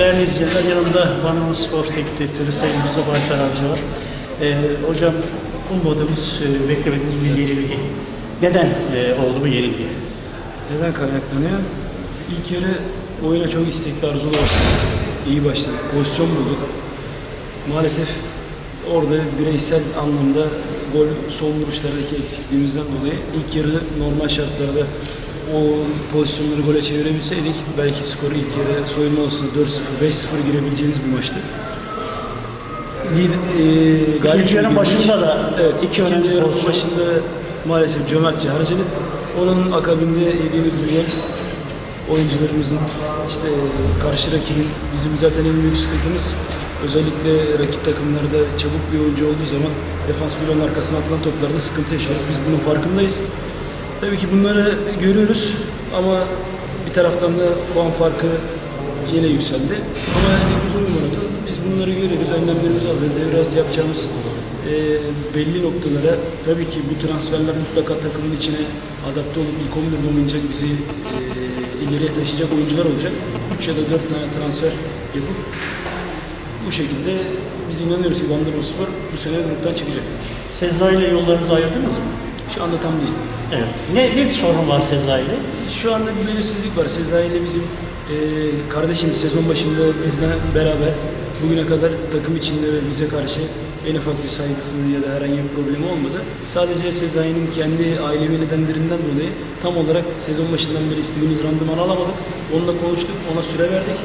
Değerli izleyenler yanımda Banama Spor Teknik Direktörü Sayın Mustafa Alper Avcı var. Ee, hocam ummadığımız, e, beklemediğimiz bir yenilgi. Neden e, oldu bu yenilgi? Neden kaynaklanıyor? İlk yarı oyuna çok istekli arzulu başladık. İyi başladık. Pozisyon bulduk. Maalesef orada bireysel anlamda gol son vuruşlardaki eksikliğimizden dolayı ilk yarı normal şartlarda o pozisyonları gole çevirebilseydik belki skoru ilk yarı soyunma olsun 4-0, 5-0 girebileceğimiz bir maçtı. Lider, e, galip İkinci yarının girdik. başında da evet, iki ikinci önemli yarının pozisyon. başında maalesef cömertçe harcadık. Onun akabinde yediğimiz bir gol oyuncularımızın işte karşı rakibin bizim zaten en büyük sıkıntımız özellikle rakip takımlarda çabuk bir oyuncu olduğu zaman defans bloğunun arkasına atılan toplarda sıkıntı yaşıyoruz. Biz bunun farkındayız. Tabii ki bunları görüyoruz ama bir taraftan da puan farkı yine yükseldi. Ama ligimiz oyun oynadı. Biz bunları görüyoruz, önlemlerimizi alıyoruz. Biraz yapacağımız e, belli noktalara tabii ki bu transferler mutlaka takımın içine adapte olup ilk 11'de oynayacak bizi e, ileriye taşıyacak oyuncular olacak. 3 ya da 4 tane transfer yapıp bu şekilde biz inanıyoruz ki Bandırma Spor bu sene gruptan çıkacak. Sezai ile yollarınızı ayırdınız mı? Şu anda tam değil. Evet. Ne, ne sorun var Sezai ile? Şu anda bir belirsizlik var. Sezai ile bizim e, kardeşim sezon başında bizle beraber bugüne kadar takım içinde ve bize karşı en ufak bir saygısızlığı ya da herhangi bir problemi olmadı. Sadece Sezai'nin kendi ailevi nedenlerinden dolayı tam olarak sezon başından beri istediğimiz randıman alamadık. Onunla konuştuk, ona süre verdik.